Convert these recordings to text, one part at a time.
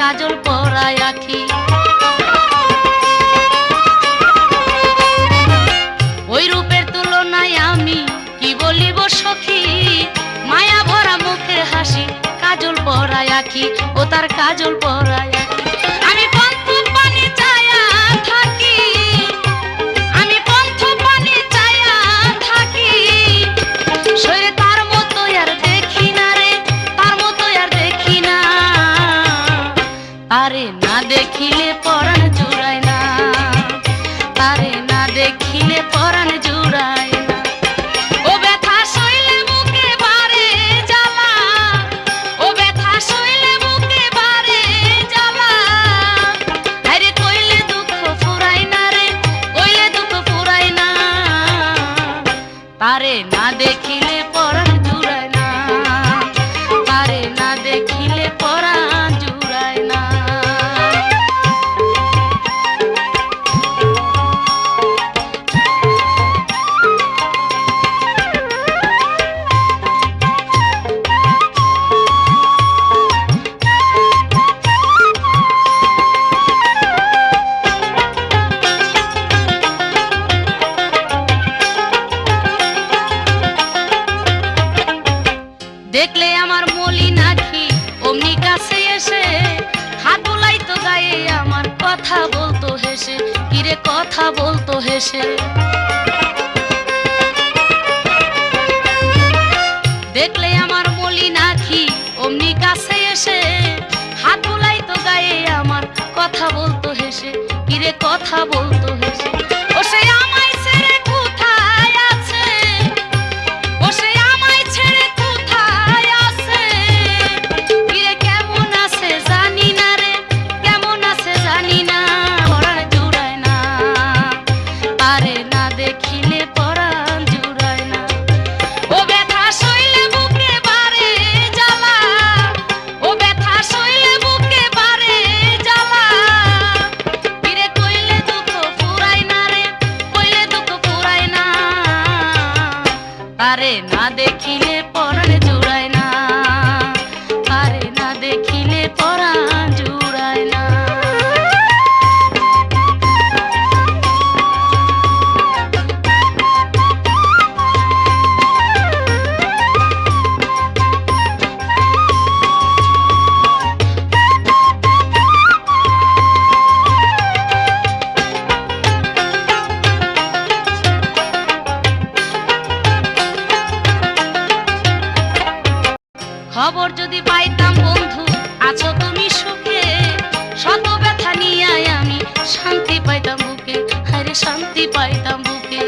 কাজল পরায় আখি। ওই রূপের তুলনায় আমি কি বলিব সখী? মায়া ভরা মুখে হাসি, কাজল পরায় আখি। ও তার কাজল পরা পারে না দেখলে আমার মলি নাকি? অমনি কাছে এসে হাতুলাই তো গায়ে, আমার কথা বলতো হেসে। কিরে কথা বলতো হেসে? দেখলে আমার মলি নাকি? অমনি কাছে এসে হাতুলাই তো গায়ে, আমার কথা বলতো হেসে। কিরে কথা বলতো হেসে? তারে না দেখিলে পর শান্তি পাইতাম বুকে।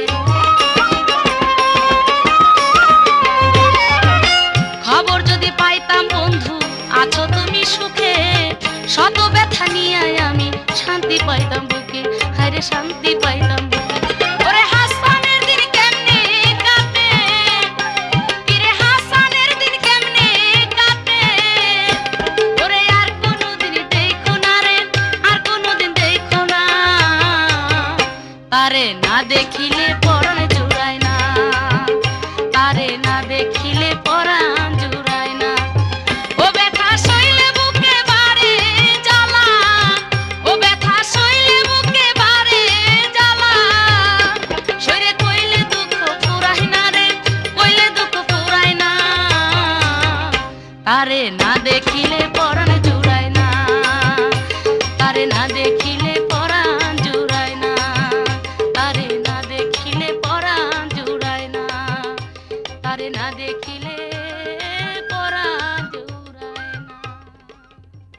খবর যদি পাইতাম, বন্ধু, আছো তুমি সুখে। শত ব্যথা নিয়ে আমি শান্তি পাইতাম বুকে। আরে শান্তি পাইতাম আরে না দেখিলে পর